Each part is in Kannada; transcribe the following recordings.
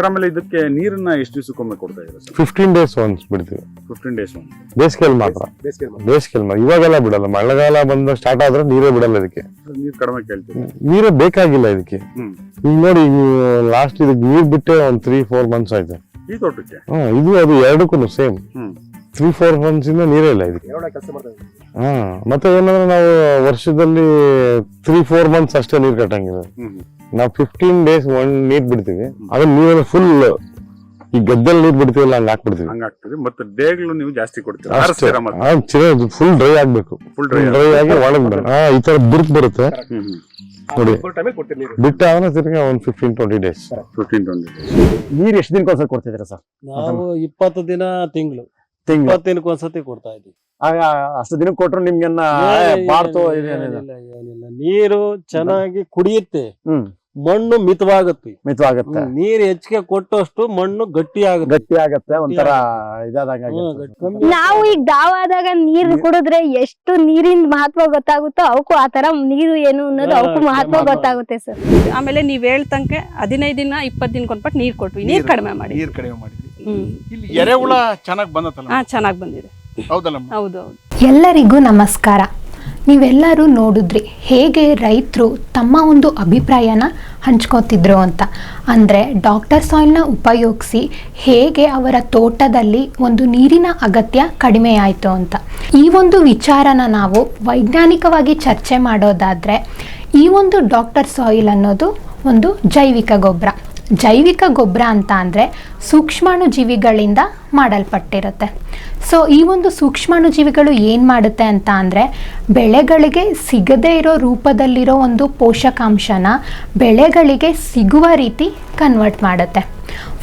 ಸರ್ ಆಮೇಲೆ ಇದಕ್ಕೆ ನೀರನ್ನ ಎಷ್ಟು ದಿವಸಕ್ಕೊಮ್ಮೆ ಕೊಡ್ತಾ ಇದ್ದೀರಾ ಸರ್? ಫಿಫ್ಟೀನ್ ಡೇಸ್ ಒನ್ಸ್ ಬಿಡ್ತೀವಿ. ಫಿಫ್ಟೀನ್ ಡೇಸ್ ಒಂದು ಬೇಸಿಗೆಲ್ ಮಾತ್ರ. ಬೇಸಿಗೆ ಮಾತ್ರ. ಇವಾಗೆಲ್ಲ ಬಿಡಲ್ಲ. ಮಳೆಗಾಲ ಬಂದ ಸ್ಟಾರ್ಟ್ ಆದ್ರೆ ನೀರೇ ಬಿಡಲ್ಲ ಇದಕ್ಕೆ. ನೀರು ಕಡಿಮೆ ಕೇಳ್ತೀವಿ ನೀರೇ ಬೇಕಾಗಿಲ್ಲ ಇದಕ್ಕೆ. ಈಗ ನೋಡಿ ಲಾಸ್ಟ್ ಇದಕ್ಕೆ ನೀರ್ ಬಿಟ್ಟೆ ಒಂದ್ ತ್ರೀ ಫೋರ್ ಮಂತ್ಸ್ ಆಯ್ತು. ಈ ತೋಟಕ್ಕೆ? ಹಾ ಇದು ಅದು ಎರಡಕ್ಕೂ ಸೇಮ್ ತ್ರೀ ಫೋರ್ ಮಂತ್ಸ್ ಇಂದ ನೀರೇ ಇಲ್ಲ ಇದಕ್ಕೆ. ಹಾ ಮತ್ತೆ ಏನಂದ್ರೆ ನಾವು ವರ್ಷದಲ್ಲಿ ತ್ರೀ ಫೋರ್ ಮಂತ್ಸ್ ಅಷ್ಟೇ ನೀರ್ ಕಟ್ಟಂಗಿಲ್ಲ. ನಾವು ಫಿಫ್ಟೀನ್ ಡೇಸ್ ಒಂದ್ ನೀರ್ ಬಿಡ್ತೀವಿ. ಅದನ್ನ ನೀರೆಲ್ಲ ಫುಲ್ ಈ ಗದ್ದೆಲ್ ನೀರ್ ಬಿಡ್ತೀವಲ್ಲ ಹಂಗ ಹಾಕ್ಬಿಡ್ತೀವಿ. ಹಂಗಾಗ್ತದೆ ಮತ್ತೆ ಡೇಗಳು ನೀವು ಜಾಸ್ತಿ ಕೊಡ್ತೀವಿ ಫುಲ್ ಡ್ರೈ ಆಗ್ಬೇಕು. ಫುಲ್ ಡ್ರೈ ಡ್ರೈ ಆಗಿ ಒಳಗೆ ಹಾ ಈ ತರ ಬಿರುಕು ಬರುತ್ತೆ. ನೋಡಿ. ನೀರು? ಬಿಟ್ಟ ಆದ್ರೆ ತಿರ್ಗಿ ಒಂದ್ fifteen twenty days fifteen twenty ನೀರು ಎಷ್ಟು ದಿನಕ್ಕೆ ಒಂದ್ಸಲ ಕೊಡ್ತಿದ್ದೀರಾ ಸರ್? ನಾವು ಇಪ್ಪತ್ತು ದಿನ ತಿಂಗಳು. ತಿಂಗಳು. ಇಪ್ಪತ್ತು ದಿನಕ್ಕೆ ಕೊಡ್ತಾ ಕೊಡ್ತಾ ಇದ್ವಿ ಅಷ್ಟು ದಿನಕ್ಕೆ ಕೊಟ್ರು ನಿಮ್ಗೆ ಏ- ಇದೇನಿಲ್ಲ ಏನಿಲ್ಲ, ಏನಿಲ್ಲ. ನೀರು ಚೆನ್ನಾಗಿ ಕುಡಿಯುತ್ತೆ. ಹ್ಮ್. ಮಣ್ಣು ಮಿತವಾಗುತ್ತೆ. ಮಿತವಾಗುತ್ತೆ. ನೀರ್ ಹೆಚ್ಚಿಗೆ ಕೊಟ್ಟಷ್ಟು ಮಣ್ಣು ಗಟ್ಟಿ ಆಗುತ್ತೆ. ಗಟ್ಟಿ ಆಗತ್ತೆ ಒಂಥರ ಇದಾದಾಗ ನಾವು ಈಗ ದಾವಾದಾಗ ನೀರ್ ಕುಡಿದ್ರೆ ಎಷ್ಟು ನೀರಿನ ಮಹತ್ವ ಗೊತ್ತಾಗುತ್ತೋ ಅವಕ್ಕೂ ಆತರ ನೀರು ಏನು ಅನ್ನೋದು ಅವಕ್ಕೂ ಮಹತ್ವ. ಗೊತ್ತಾಗುತ್ತೆ ಸರ್. ಆಮೇಲೆ ನೀವ್ ಹೇಳ್ತಂಕೆ ಹದಿನೈದು ದಿನ ಇಪ್ಪತ್ತು ದಿನ ಕೊಟ್ಬಿಟ್ಟು ನೀರ್ ಕೊಟ್ವಿ. ನೀರ್ ಕಡಿಮೆ ಮಾಡಿ ನೀರ್ ಕಡಿಮೆ ಮಾಡಿ ಹ್ಮ್. ಇಲ್ಲಿ ಎರೆಹುಳ ಚೆನ್ನಾಗಿ ಬಂದತ್ತಲ್ಲ ಹಾ ಚೆನ್ನಾಗ್ ಬಂದಿದೆ. ಹೌದಲ್ಲ ಹೌದು ಹೌದು ಎಲ್ಲರಿಗೂ ನಮಸ್ಕಾರ. ನೀವೆಲ್ಲರೂ ನೋಡಿದ್ರಿ ಹೇಗೆ ರೈತರು ತಮ್ಮ ಒಂದು ಅಭಿಪ್ರಾಯನ ಹಂಚ್ಕೋತಿದ್ರು ಅಂತ. ಅಂದರೆ ಡಾಕ್ಟರ್ ಸಾಯಿಲ್ನ ಉಪಯೋಗಿಸಿ ಹೇಗೆ ಅವರ ತೋಟದಲ್ಲಿ ಒಂದು ನೀರಿನ ಅಗತ್ಯ ಕಡಿಮೆ ಆಯಿತು ಅಂತ. ಈ ಒಂದು ವಿಚಾರನ ನಾವು ವೈಜ್ಞಾನಿಕವಾಗಿ ಚರ್ಚೆ ಮಾಡೋದಾದರೆ ಈ ಒಂದು ಡಾಕ್ಟರ್ ಸಾಯಿಲ್ ಅನ್ನೋದು ಒಂದು ಜೈವಿಕ ಗೊಬ್ಬರ ಜೈವಿಕ ಗೊಬ್ಬರ ಅಂತ ಅಂದರೆ ಸೂಕ್ಷ್ಮಾಣು ಜೀವಿಗಳಿಂದ ಮಾಡಲ್ಪಟ್ಟಿರುತ್ತೆ. ಸೊ ಈ ಒಂದು ಸೂಕ್ಷ್ಮಾಣು ಜೀವಿಗಳು ಏನು ಮಾಡುತ್ತೆ ಅಂತ ಅಂದರೆ ಬೆಳೆಗಳಿಗೆ ಸಿಗದೇ ಇರೋ ರೂಪದಲ್ಲಿರೋ ಒಂದು ಪೋಷಕಾಂಶನ ಬೆಳೆಗಳಿಗೆ ಸಿಗುವ ರೀತಿ ಕನ್ವರ್ಟ್ ಮಾಡುತ್ತೆ.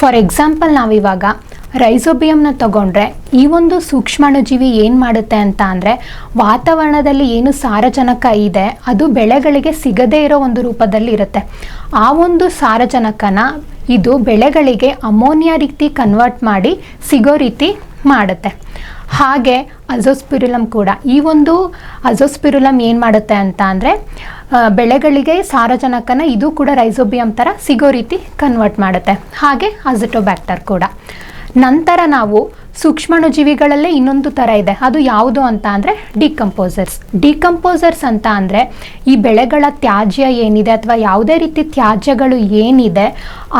ಫಾರ್ ಎಕ್ಸಾಂಪಲ್ ನಾವಿವಾಗ ರೈಸೋಬಿಯಂನ ತಗೊಂಡ್ರೆ ಈ ಒಂದು ಸೂಕ್ಷ್ಮಾಣುಜೀವಿ ಏನು ಮಾಡುತ್ತೆ ಅಂತ ಅಂದರೆ ವಾತಾವರಣದಲ್ಲಿ ಏನು ಸಾರಜನಕ ಇದೆ, ಅದು ಬೆಳೆಗಳಿಗೆ ಸಿಗದೇ ಇರೋ ಒಂದು ರೂಪದಲ್ಲಿ ಇರುತ್ತೆ. ಆ ಒಂದು ಸಾರಜನಕನ ಇದು ಬೆಳೆಗಳಿಗೆ ಅಮೋನಿಯಾ ರೀತಿ ಕನ್ವರ್ಟ್ ಮಾಡಿ ಸಿಗೋ ರೀತಿ ಮಾಡುತ್ತೆ. ಹಾಗೆ ಅಜೋಸ್ಪಿರುಲಮ್ ಕೂಡ. ಈ ಒಂದು ಅಜೋಸ್ಪಿರುಲಮ್ ಏನು ಮಾಡುತ್ತೆ ಅಂತ ಅಂದರೆ ಬೆಳೆಗಳಿಗೆ ಸಾರಜನಕನ ಇದು ಕೂಡ ರೈಸೋಬಿಯಂ ಥರ ಸಿಗೋ ರೀತಿ ಕನ್ವರ್ಟ್ ಮಾಡುತ್ತೆ. ಹಾಗೆ ಅಜಟೋಬ್ಯಾಕ್ಟರ್ ಕೂಡ. ನಂತರ ನಾವು ಸೂಕ್ಷ್ಮಣುಜೀವಿಗಳಲ್ಲೇ ಇನ್ನೊಂದು ಥರ ಇದೆ. ಅದು ಯಾವುದು ಅಂತ ಅಂದರೆ ಡಿಕಂಪೋಸರ್ಸ್. ಡಿಕಂಪೋಸರ್ಸ್ ಅಂತ ಅಂದರೆ ಈ ಬೆಳೆಗಳ ತ್ಯಾಜ್ಯ ಏನಿದೆ ಅಥವಾ ಯಾವುದೇ ರೀತಿ ತ್ಯಾಜ್ಯಗಳು ಏನಿದೆ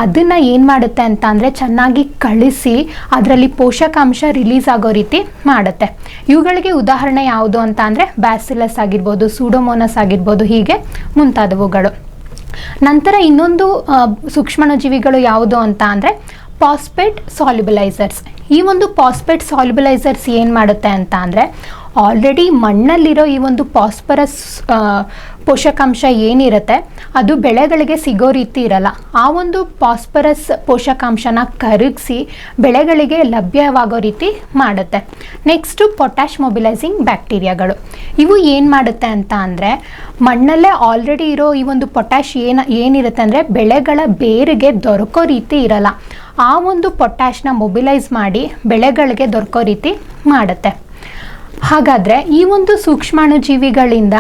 ಅದನ್ನು ಏನು ಮಾಡುತ್ತೆ ಅಂತ ಅಂದರೆ ಚೆನ್ನಾಗಿ ಕಳಿಸಿ ಅದರಲ್ಲಿ ಪೋಷಕಾಂಶ ರಿಲೀಸ್ ಆಗೋ ರೀತಿ ಮಾಡುತ್ತೆ. ಇವುಗಳಿಗೆ ಉದಾಹರಣೆ ಯಾವುದು ಅಂತ ಅಂದರೆ ಬ್ಯಾಸಿಲಸ್ ಆಗಿರ್ಬೋದು, ಸೂಡೋಮೋನಸ್ ಆಗಿರ್ಬೋದು, ಹೀಗೆ ಮುಂತಾದವುಗಳು. ನಂತರ ಇನ್ನೊಂದು ಸೂಕ್ಷ್ಮಣಜೀವಿಗಳು ಯಾವುದು ಅಂತ ಅಂದರೆ ಪಾಸ್ಪೇಟ್ ಸಾಲ್ಯುಬಲೈಸರ್ಸ್. ಈ ಒಂದು ಪಾಸ್ಪೆಟ್ ಸಾಲ್ಯುಬಲೈಸರ್ಸ್ ಏನು ಮಾಡುತ್ತೆ ಅಂತ ಅಂದರೆ ಆಲ್ರೆಡಿ ಮಣ್ಣಲ್ಲಿರೋ ಈ ಒಂದು ಪಾಸ್ಪರಸ್ ಪೋಷಕಾಂಶ ಏನಿರುತ್ತೆ, ಅದು ಬೆಳೆಗಳಿಗೆ ಸಿಗೋ ರೀತಿ ಇರಲ್ಲ. ಆ ಒಂದು ಪಾಸ್ಪರಸ್ ಪೋಷಕಾಂಶನ ಕರಗಿಸಿ ಬೆಳೆಗಳಿಗೆ ಲಭ್ಯವಾಗೋ ರೀತಿ ಮಾಡುತ್ತೆ. ನೆಕ್ಸ್ಟು ಪೊಟ್ಯಾಶ್ ಮೊಬಿಲೈಸಿಂಗ್ ಬ್ಯಾಕ್ಟೀರಿಯಾಗಳು ಇವು ಏನು ಮಾಡುತ್ತೆ ಅಂತ ಅಂದರೆ, ಮಣ್ಣಲ್ಲೇ ಆಲ್ರೆಡಿ ಇರೋ ಈ ಒಂದು ಪೊಟ್ಯಾಶ್ ಏನು, ಏನಿರುತ್ತೆ ಅಂದರೆ, ಬೆಳೆಗಳ ಬೇರಿಗೆ ದೊರಕೋ ರೀತಿ ಇರಲ್ಲ. ಆ ಒಂದು ಪೊಟ್ಯಾಶ್ನ ಮೊಬಿಲೈಸ್ ಮಾಡಿ ಬೆಳೆಗಳಿಗೆ ದೊರಕೋ ರೀತಿ ಮಾಡುತ್ತೆ. ಹಾಗಾದರೆ ಈ ಒಂದು ಸೂಕ್ಷ್ಮಾಣುಜೀವಿಗಳಿಂದ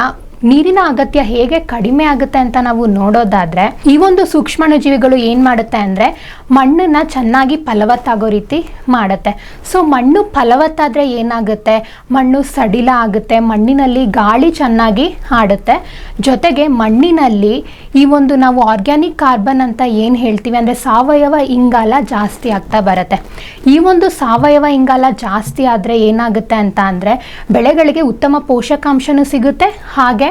ನೀರಿನ ಅಗತ್ಯ ಹೇಗೆ ಕಡಿಮೆ ಆಗುತ್ತೆ ಅಂತ ನಾವು ನೋಡೋದಾದ್ರೆ, ಈ ಒಂದು ಸೂಕ್ಷ್ಮಾಣುಜೀವಿಗಳು ಏನು ಮಾಡುತ್ತೆ ಅಂದರೆ, ಮಣ್ಣನ್ನು ಚೆನ್ನಾಗಿ ಫಲವತ್ತಾಗೋ ರೀತಿ ಮಾಡುತ್ತೆ. ಸೊ ಮಣ್ಣು ಫಲವತ್ತಾದರೆ ಏನಾಗುತ್ತೆ? ಮಣ್ಣು ಸಡಿಲ ಆಗುತ್ತೆ, ಮಣ್ಣಿನಲ್ಲಿ ಗಾಳಿ ಚೆನ್ನಾಗಿ ಆಡುತ್ತೆ. ಜೊತೆಗೆ ಮಣ್ಣಿನಲ್ಲಿ ಈ ಒಂದು ನಾವು ಆರ್ಗ್ಯಾನಿಕ್ ಕಾರ್ಬನ್ ಅಂತ ಏನು ಹೇಳ್ತೀವಿ ಅಂದರೆ, ಸಾವಯವ ಇಂಗಾಲ ಜಾಸ್ತಿ ಆಗ್ತಾ ಬರುತ್ತೆ. ಈ ಒಂದು ಸಾವಯವ ಇಂಗಾಲ ಜಾಸ್ತಿ ಆದರೆ ಏನಾಗುತ್ತೆ ಅಂತ ಅಂದರೆ, ಬೆಳೆಗಳಿಗೆ ಉತ್ತಮ ಪೋಷಕಾಂಶನೂ ಸಿಗುತ್ತೆ. ಹಾಗೆ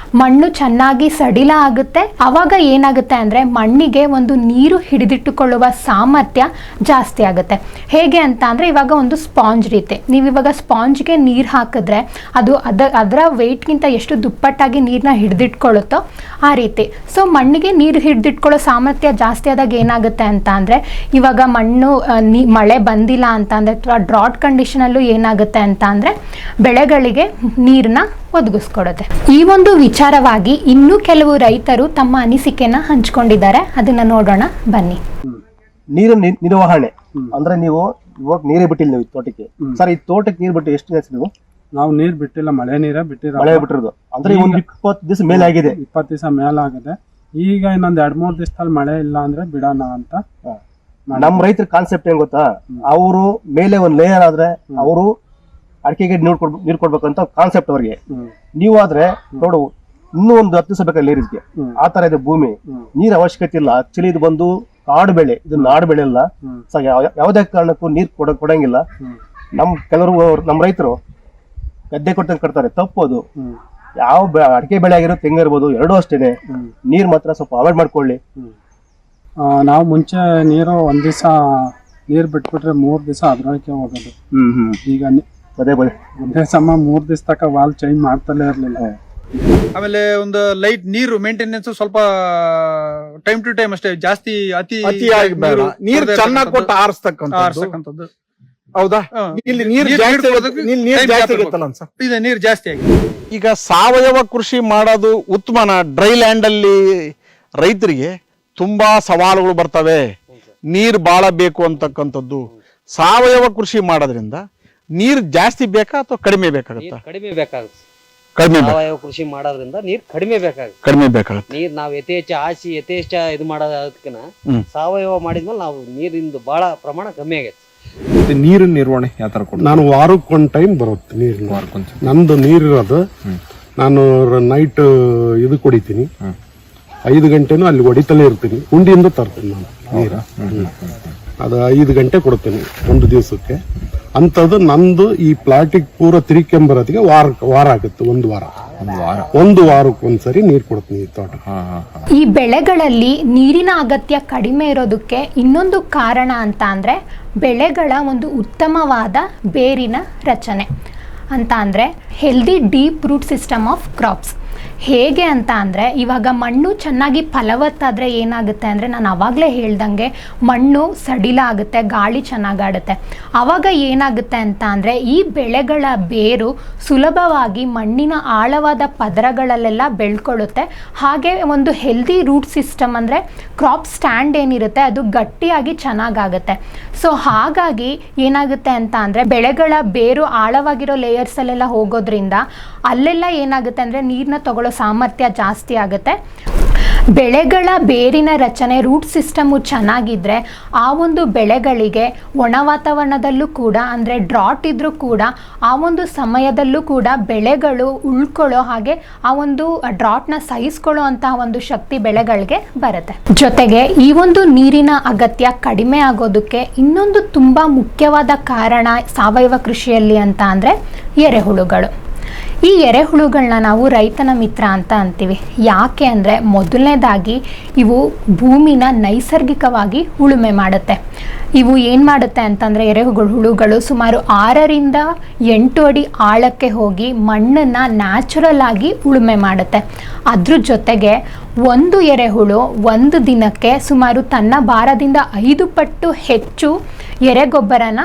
ಮಣ್ಣು ಚೆನ್ನಾಗಿ ಸಡಿಲ ಆಗುತ್ತೆ. ಅವಾಗ ಏನಾಗುತ್ತೆ ಅಂದರೆ ಮಣ್ಣಿಗೆ ಒಂದು ನೀರು ಹಿಡಿದಿಟ್ಟುಕೊಳ್ಳುವ ಸಾಮರ್ಥ್ಯ ಜಾಸ್ತಿ ಆಗುತ್ತೆ. ಹೇಗೆ ಅಂತ ಅಂದರೆ ಇವಾಗ ಒಂದು ಸ್ಪಾಂಜ್ ರೀತಿ. ನೀವು ಇವಾಗ ಸ್ಪಾಂಜ್ಗೆ ನೀರು ಹಾಕಿದ್ರೆ ಅದು ಅದ, ಅದರ ವೆಯ್ಟ್ಗಿಂತ ಎಷ್ಟು ದುಪ್ಪಟ್ಟಾಗಿ ನೀರನ್ನ ಹಿಡಿದಿಟ್ಕೊಳ್ಳುತ್ತೋ ಆ ರೀತಿ. ಸೊ ಮಣ್ಣಿಗೆ ನೀರು ಹಿಡಿದಿಟ್ಕೊಳ್ಳೋ ಸಾಮರ್ಥ್ಯ ಜಾಸ್ತಿ ಆದಾಗ ಏನಾಗುತ್ತೆ ಅಂತ ಅಂದರೆ ಇವಾಗ ಮಣ್ಣು ಮಳೆ ಬಂದಿಲ್ಲ ಅಂತ ಅಂದರೆ ಅಥವಾ ಡ್ರಾಟ್ ಕಂಡೀಷನಲ್ಲೂ ಏನಾಗುತ್ತೆ ಅಂತ ಅಂದರೆ ಬೆಳೆಗಳಿಗೆ ನೀರನ್ನ ಒದಗಿಸ್ಕೊಡುತ್ತೆ. ಈ ಒಂದು ವಿಚಾರವಾಗಿ ಇನ್ನೂ ಕೆಲವು ರೈತರು ತಮ್ಮ ಅನಿಸಿಕೆನ ಹಂಚಿಕೊಂಡಿದ್ದಾರೆ. ಅದನ್ನ ನೋಡೋಣ ಬನ್ನಿ. ನೀರು ನಿ- ನಿರ್ವಹಣೆ. ಅಂದ್ರೆ ನೀವು ಇವಾಗ ನೀರೇ ಬಿಟ್ಟಿಲ್ಲ ನೀವು ಈ ತೋಟಕ್ಕೆ. ಸರ್ ಈ ತೋಟಕ್ಕೆ ನೀರು ಬಿಟ್ಟು ಎಷ್ಟು ದಿವಸ ನೀವು? ನಾವು ನೀರ್ ಬಿಟ್ಟಿಲ್ಲ ಮಳೆ ನೀರೇ ಬಿಟ್ಟಿರ ಮಳೆ ಬಿಟ್ಟಿರೋದು. ಅಂದ್ರೆ ಒಂದು ಇಪ್ಪತ್ತು ದಿವಸ ಮೇಲೆ ಆಗಿದೆ. ಇಪ್ಪತ್ತು ದಿವಸ ಆಗಿದೆ. ಈಗ ಇನ್ನೊಂದ್ ಎರಡ್ ಮೂರ್ ದಿವಸದಲ್ಲಿ ಮಳೆ ಇಲ್ಲ ಅಂದ್ರೆ ಬಿಡೋಣ ಅಂತ ನಮ್ಮ ನಮ್ ರೈತರ ಕಾನ್ಸೆಪ್ಟ್ ಏನ್ ಗೊತ್ತಾ? ಅವರು ಮೇಲೆ ಒಂದು ಲೇಯರ್ ಆದ್ರೆ ಅವರು ಅಡಿಕೆಗೆ ನೀರ್ ಕೊಡ್ ನೀರ್ ಕೊಡ್ಬೇಕಂತ ಕಾನ್ಸೆಪ್ಟ್ ಅವ್ರಿಗೆ. ಹ್ಮ್. ನೀವು ಆದ್ರೆ ನೋಡು ಇನ್ನೂ ಒಂದು ಹತ್ತು ದಿವಸ ಬೇಕಾದ್ರೆ ನೀರಿಗೆ ಆ ತರ ಇದೆ ಭೂಮಿ. ನೀರ್ ಅವಶ್ಯಕತೆ ಇಲ್ಲ. ಆಕ್ಚುಲಿ ಇದು ಬಂದು ಕಾಡು ಬೆಳೆ ಇದು ನಾಡು ಬೆಳೆ ಅಲ್ಲ. ಸೊ ಯಾವ- ಯಾವುದೇ ಕಾರಣಕ್ಕೂ ನೀರ್ ಕೊಡ ಕೊಡಂಗಿಲ್ಲ. ನಮ್ ಕೆಲವರು ನಮ್ಮ ನಮ್ ರೈತರು ಗದ್ದೆ ಕೊಟ್ಟಂಗೆ ಕಟ್ತಾರೆ. ತಪ್ಪು ಅದು ಯಾವ ಅಡಿಕೆ ಬೆಳೆ ಆಗಿರೋ ತೆಂಗು ಇರ್ಬೋದು ಎರಡೂ ಅಷ್ಟೇನೆ. ನೀರ್ ಮಾತ್ರ ಸ್ವಲ್ಪ ಅವಾಯ್ಡ್ ಮಾಡ್ಕೊಳ್ಳಿ. ನಾವು ಮುಂಚೆ ನೀರು ಒಂದ್ ದಿವಸ ನೀರ್ ಬಿಟ್ಬಿಟ್ರೆ ಮೂರ್ ದಿವಸ ಅದ್ರೊಳಕ್ಕೆ ಹೋಗೋದು. ಈಗ ಅದೇ ಪದೇ ಪದೇ ಒಂದೇ ಸಮ ಮೂರ್ ದಿವಸ ತಕ ವಾಲ್ ಚೇಂಜ್ ಮಾಡ್ತಲೇ ಇರ್ಲಿಲ್ಲ. ಆಮೇಲೆ ಒಂದು ಲೈಟ್ ನೀರು ಮೇಂಟೆನೆನ್ಸ್ ಸ್ವಲ್ಪ ಟೈಮ್ ಟು ಟೈಮ್ ಅಷ್ಟೇ ಜಾಸ್ತಿ ಅತಿ ಅತಿಯಾಗಿ ಬೇಡ. ನೀರು ಚೆನ್ನಾಗಿ ಕೊಟ್ಟು. ಆರಿಸ್ತಕ್ಕಂಥದ್ದು. ಆರಿಸ್ತಕ್ಕಂಥದ್ದು. ಹೌದಾ? ಹಾ. ಇಲ್ಲಿ ನೀರು ನೀರ್ ಜಾಸ್ತಿ ಇಲ್ಲಿ ನೀರ್ time ಜಾಸ್ತಿ gap ಆಗತ್ತಲ್ಲ ಸರ್ ಇದೆ ನೀರು ಜಾಸ್ತಿ ಆಗಿ ಈಗ ಸಾವಯವ ಕೃಷಿ ಮಾಡೋದು ಉತ್ತಮನ? ಡ್ರೈ ಲ್ಯಾಂಡ್ ಅಲ್ಲಿ ರೈತರಿಗೆ ತುಂಬಾ ಸವಾಲುಗಳು ಬರ್ತವೆ. ನೀರ್ ಬಾಳ ಬೇಕು ಅಂತಕ್ಕಂಥದ್ದು. ಸಾವಯವ ಕೃಷಿ ಮಾಡೋದ್ರಿಂದ ನೀರ್ ಜಾಸ್ತಿ ಬೇಕಾ ಅಥವಾ ಕಡಿಮೆ ಬೇಕಾಗತ್ತಾ? ಕಡಿಮೆ ಬೇಕಾಗುತ್ತೆ. ಕಡಿಮೆ? ಸಾವಯವ ಕೃಷಿ ಮಾಡೋದ್ರಿಂದ ನೀರ್ ಕಡಿಮೆ ಬೇಕಾಗುತ್ತೆ. ಕಡಿಮೆ ಬೇಕಾಗತ್ತೆ. ನೀರ್ ನಾವ್ ಯಥೇಚ್ಛ ಆಸಿ ಯಥೇಚ್ಛ ಇದು ಮಾಡೋದಕ್ಕಿನ. ಸಾವಯವ ಮಾಡಿದ್ಮೇಲೆ ನಾವು ನೀರಿಂದು ಬಹಳ ಪ್ರಮಾಣ ಕಮ್ಮಿ ಆಗೈತೆ. ನೀರಿನ ನಿರ್ವಹಣೆ ಯಾವ ತರ ನಾನು ವಾರಕ್ಕೊಂದು ಟೈಮ್ ಬರುತ್ತೆ ನೀರಿನ. ನಂದು ನೀರಿರೋದು ನಾನು ನೈಟ್ ಇದು ಕುಡಿತೀನಿ. ಐದು ಗಂಟೆನೂ ಅಲ್ಲಿ ಹೊಡಿತಲೇ ಇರ್ತೀನಿ. ಉಂಡಿಯಿಂದ ತರ್ತೀನಿ ನಾನು ನೀರ. ಅದು ಐದು ಗಂಟೆ ಕೊಡ್ತೀನಿ ಒಂದು ದಿವಸಕ್ಕೆ. ಅಂಥದ್ದು ನಂದು ಈ ಪ್ಲಾಟಿಕ್ ಪೂರ ತಿರ್ಕೊಂಬರೋದಿಗೆ ವಾರ ವಾರ ಆಗುತ್ತೆ ಒಂದು ವಾರ. ಒಂದು ವಾರಕ್ಕೆ ಒಂದ್ಸರಿ ನೀರು ಕೊಡ್ತೀನಿ ಈ ತೋಟ. ಈ ಬೆಳೆಗಳಲ್ಲಿ ನೀರಿನ ಅಗತ್ಯ ಕಡಿಮೆ ಇರೋದಕ್ಕೆ ಇನ್ನೊಂದು ಕಾರಣ ಅಂತ ಅಂದರೆ ಬೆಳೆಗಳ ಒಂದು ಉತ್ತಮವಾದ ಬೇರಿನ ರಚನೆ. ಅಂತ ಅಂದರೆ healthy deep root system of crops ಹೇಗೆ ಅಂತ ಅಂದರೆ, ಇವಾಗ ಮಣ್ಣು ಚೆನ್ನಾಗಿ ಫಲವತ್ತಾದರೆ ಏನಾಗುತ್ತೆ ಅಂದರೆ, ನಾನು ಆವಾಗಲೇ ಹೇಳ್ದಂಗೆ ಮಣ್ಣು ಸಡಿಲ ಆಗುತ್ತೆ, ಗಾಳಿ ಚೆನ್ನಾಗಾಡುತ್ತೆ. ಆವಾಗ ಏನಾಗುತ್ತೆ ಅಂತ ಅಂದರೆ, ಈ ಬೆಳೆಗಳ ಬೇರು ಸುಲಭವಾಗಿ ಮಣ್ಣಿನ ಆಳವಾದ ಪದರಗಳಲ್ಲೆಲ್ಲ ಬೆಳ್ಕೊಳ್ಳುತ್ತೆ ಹಾಗೆ ಒಂದು ಹೆಲ್ದಿ ರೂಟ್ ಸಿಸ್ಟಮ್ ಅಂದರೆ ಕ್ರಾಪ್ ಸ್ಟ್ಯಾಂಡ್ ಏನಿರುತ್ತೆ, ಅದು ಗಟ್ಟಿಯಾಗಿ ಚೆನ್ನಾಗಾಗುತ್ತೆ. ಸೊ ಹಾಗಾಗಿ ಏನಾಗುತ್ತೆ ಅಂತ ಅಂದರೆ, ಬೆಳೆಗಳ ಬೇರು ಆಳವಾಗಿರೋ ಲೇಯರ್ಸಲ್ಲೆಲ್ಲ ಹೋಗೋದ್ರಿಂದ, ಅಲ್ಲೆಲ್ಲ ಏನಾಗುತ್ತೆ ಅಂದರೆ ನೀರನ್ನ ತಗೊಳ್ಳೋ ಸಾಮರ್ಥ್ಯ ಜಾಸ್ತಿ ಆಗುತ್ತೆ. ಬೆಳೆಗಳ ಬೇರಿನ ರಚನೆ, ರೂಟ್ ಸಿಸ್ಟಮು ಚೆನ್ನಾಗಿದ್ದರೆ ಆ ಒಂದು ಬೆಳೆಗಳಿಗೆ ಒಣ ವಾತಾವರಣದಲ್ಲೂ ಕೂಡ, ಅಂದರೆ ಡ್ರಾಟ್ ಇದ್ದರೂ ಕೂಡ, ಆ ಒಂದು ಸಮಯದಲ್ಲೂ ಕೂಡ ಬೆಳೆಗಳು ಉಳ್ಕೊಳ್ಳೋ ಹಾಗೆ ಆ ಒಂದು ಡ್ರಾಟ್ನ ಸಹಿಸ್ಕೊಳ್ಳೋ ಅಂತಹ ಒಂದು ಶಕ್ತಿ ಬೆಳೆಗಳಿಗೆ ಬರುತ್ತೆ. ಜೊತೆಗೆ ಈ ಒಂದು ನೀರಿನ ಅಗತ್ಯ ಕಡಿಮೆ ಆಗೋದಕ್ಕೆ ಇನ್ನೊಂದು ತುಂಬ ಮುಖ್ಯವಾದ ಕಾರಣ ಸಾವಯವ ಕೃಷಿಯಲ್ಲಿ ಅಂತ ಅಂದರೆ ಎರೆಹುಳುಗಳು. ಈ ಎರೆಹುಳುಗಳನ್ನ ನಾವು ರೈತನ ಮಿತ್ರ ಅಂತ ಅಂತೀವಿ. ಯಾಕೆ ಅಂದರೆ ಮೊದಲನೇದಾಗಿ ಇವು ಭೂಮಿನ ನೈಸರ್ಗಿಕವಾಗಿ ಉಳುಮೆ ಮಾಡುತ್ತೆ. ಇವು ಏನು ಮಾಡುತ್ತೆ ಅಂತಂದರೆ ಎರೆಹುಳು ಹುಳುಗಳು ಸುಮಾರು ಆರರಿಂದ ಎಂಟು ಅಡಿ ಆಳಕ್ಕೆ ಹೋಗಿ ಮಣ್ಣನ್ನು ನ್ಯಾಚುರಲ್ ಆಗಿ ಉಳುಮೆ ಮಾಡುತ್ತೆ. ಅದ್ರ ಜೊತೆಗೆ ಒಂದು ಎರೆಹುಳು ಒಂದು ದಿನಕ್ಕೆ ಸುಮಾರು ತನ್ನ ಭಾರದಿಂದ ಐದು ಪಟ್ಟು ಹೆಚ್ಚು ಎರೆಗೊಬ್ಬರನ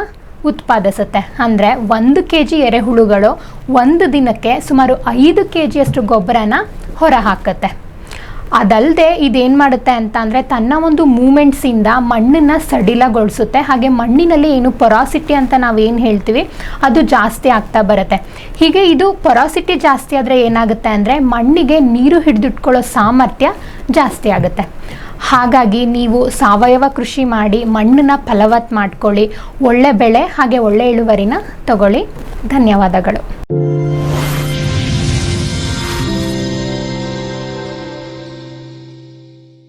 ಉತ್ಪಾದಿಸುತ್ತೆ. ಅಂದರೆ ಒಂದು ಕೆ ಜಿ ಎರೆಹುಳುಗಳು ಒಂದು ದಿನಕ್ಕೆ ಸುಮಾರು ಐದು ಕೆ ಜಿಯಷ್ಟು ಗೊಬ್ಬರನ ಹೊರಹಾಕುತ್ತೆ. ಅದಲ್ಲದೆ ಇದೇನು ಮಾಡುತ್ತೆ ಅಂತ ಅಂದರೆ ತನ್ನ ಒಂದು ಮೂಮೆಂಟ್ಸಿಂದ ಮಣ್ಣನ್ನು ಸಡಿಲಗೊಳಿಸುತ್ತೆ. ಹಾಗೆ ಮಣ್ಣಿನಲ್ಲಿ ಏನು ಪೊರಾಸಿಟಿ ಅಂತ ನಾವು ಏನು ಹೇಳ್ತೀವಿ, ಅದು ಜಾಸ್ತಿ ಆಗ್ತಾ ಬರುತ್ತೆ. ಹೀಗೆ ಇದು ಪೊರಾಸಿಟಿ ಜಾಸ್ತಿ ಆದರೆ ಏನಾಗುತ್ತೆ ಅಂದರೆ ಮಣ್ಣಿಗೆ ನೀರು ಹಿಡಿದಿಟ್ಕೊಳ್ಳೋ ಸಾಮರ್ಥ್ಯ ಜಾಸ್ತಿ ಆಗುತ್ತೆ. ಹಾಗಾಗಿ ನೀವು ಸಾವಯವ ಕೃಷಿ ಮಾಡಿ ಮಣ್ಣನ್ನ ಫಲವತ್ ಮಾಡ್ಕೊಳ್ಳಿ. ಒಳ್ಳೆ ಬೆಳೆ ಹಾಗೆ ಒಳ್ಳೆ ಇಳುವರಿನ ತಗೊಳ್ಳಿ. ಧನ್ಯವಾದಗಳು.